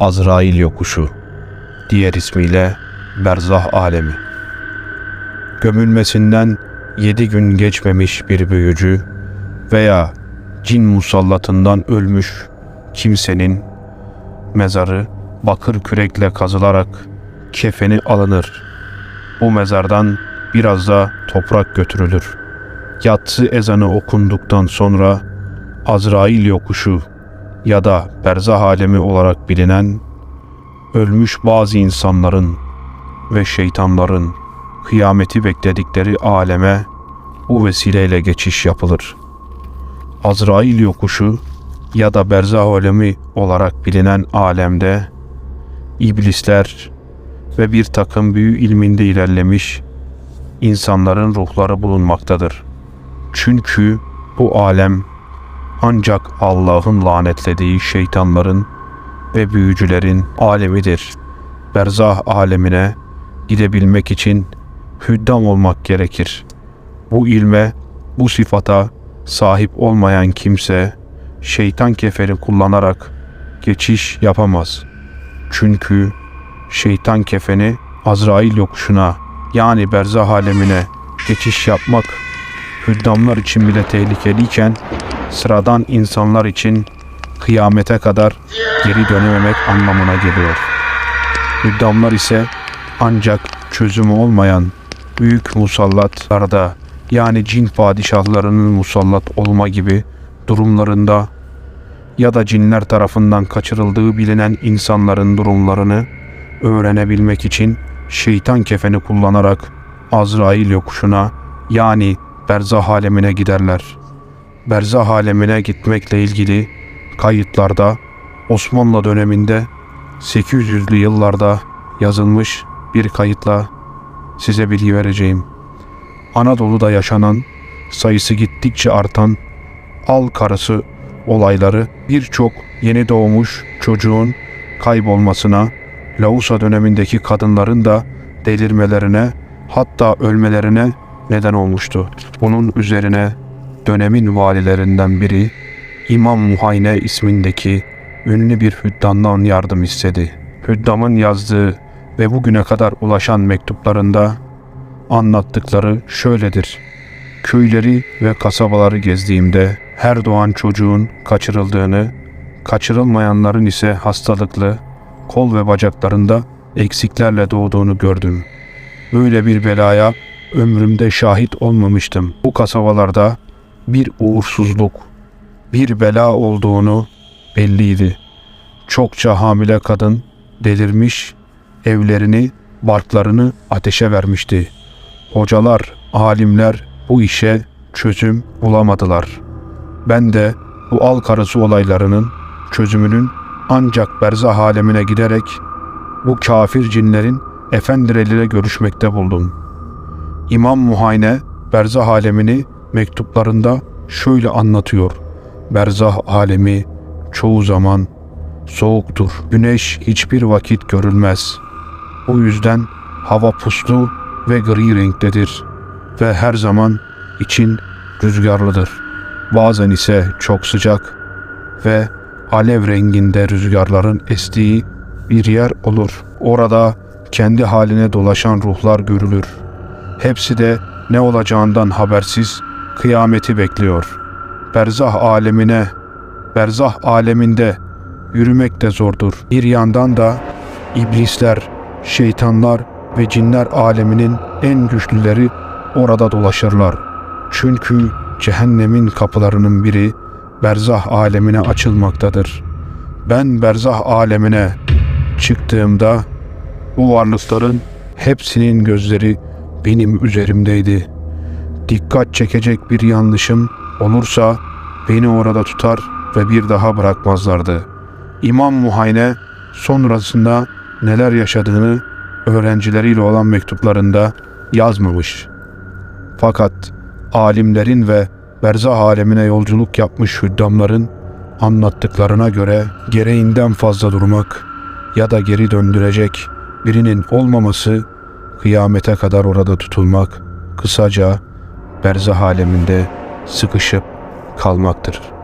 Azrail yokuşu, diğer ismiyle Berzah alemi. Gömülmesinden yedi gün geçmemiş bir büyücü veya cin musallatından ölmüş kimsenin mezarı bakır kürekle kazılarak kefeni alınır. Bu mezardan biraz da toprak götürülür. Yatsı ezanı okunduktan sonra Azrail yokuşu ya da berzah alemi olarak bilinen ölmüş bazı insanların ve şeytanların kıyameti bekledikleri aleme bu vesileyle geçiş yapılır. Azrail yokuşu ya da berzah alemi olarak bilinen alemde iblisler ve bir takım büyü ilminde ilerlemiş insanların ruhları bulunmaktadır. Çünkü bu alem ancak Allah'ın lanetlediği şeytanların ve büyücülerin alemidir. Berzah alemine gidebilmek için hüddam olmak gerekir. Bu ilme, bu sıfata sahip olmayan kimse şeytan keferi kullanarak geçiş yapamaz. Çünkü şeytan kefeni Azrail yokuşuna yani berzah alemine geçiş yapmak hüddamlar için bile tehlikeliyken sıradan insanlar için kıyamete kadar geri dönememek anlamına geliyor. Hüddamlar ise ancak çözümü olmayan büyük musallatlarda yani cin padişahlarının musallat olma gibi durumlarında ya da cinler tarafından kaçırıldığı bilinen insanların durumlarını öğrenebilmek için şeytan kefeni kullanarak Azrail yokuşuna yani berzah alemine giderler. Berzah alemine gitmekle ilgili kayıtlarda Osmanlı döneminde 800'lü yıllarda yazılmış bir kayıtla size bilgi vereceğim. Anadolu'da yaşanan sayısı gittikçe artan al karısı olayları birçok yeni doğmuş çocuğun kaybolmasına, Lausa dönemindeki kadınların da delirmelerine hatta ölmelerine neden olmuştu. Bunun üzerine dönemin valilerinden biri İmam Muhayne ismindeki ünlü bir hüddamdan yardım istedi. Hüddamın yazdığı ve bugüne kadar ulaşan mektuplarında anlattıkları şöyledir. Köyleri ve kasabaları gezdiğimde her doğan çocuğun kaçırıldığını, kaçırılmayanların ise hastalıklı, kol ve bacaklarında eksiklerle doğduğunu gördüm. Böyle bir belaya ömrümde şahit olmamıştım. Bu kasabalarda bir uğursuzluk, bir bela olduğunu belliydi. Çokça hamile kadın delirmiş, evlerini, barklarını ateşe vermişti. Hocalar, alimler bu işe çözüm bulamadılar. Ben de bu al karısı olaylarının çözümünün ancak berzah alemine giderek bu kafir cinlerin efendileriyle görüşmekte buldum. İmam Muhayne berzah alemini mektuplarında şöyle anlatıyor. Berzah alemi çoğu zaman soğuktur. Güneş hiçbir vakit görülmez. Bu yüzden hava puslu ve gri renktedir ve her zaman için rüzgarlıdır. Bazen ise çok sıcak ve alev renginde rüzgarların estiği bir yer olur. Orada kendi haline dolaşan ruhlar görülür. Hepsi de ne olacağından habersiz kıyameti bekliyor. Berzah alemine, berzah aleminde yürümek de zordur. Bir yandan da iblisler, şeytanlar ve cinler aleminin en güçlüleri orada dolaşırlar. Çünkü cehennemin kapılarının biri berzah alemine açılmaktadır. Ben berzah alemine çıktığımda bu varlıkların hepsinin gözleri benim üzerimdeydi. Dikkat çekecek bir yanlışım olursa beni orada tutar ve bir daha bırakmazlardı. İmam Muhayne sonrasında neler yaşadığını öğrencileriyle olan mektuplarında yazmamış. Fakat alimlerin ve berzah alemine yolculuk yapmış hüddamların anlattıklarına göre gereğinden fazla durmak ya da geri döndürecek birinin olmaması kıyamete kadar orada tutulmak, kısaca berzah aleminde sıkışıp kalmaktır.''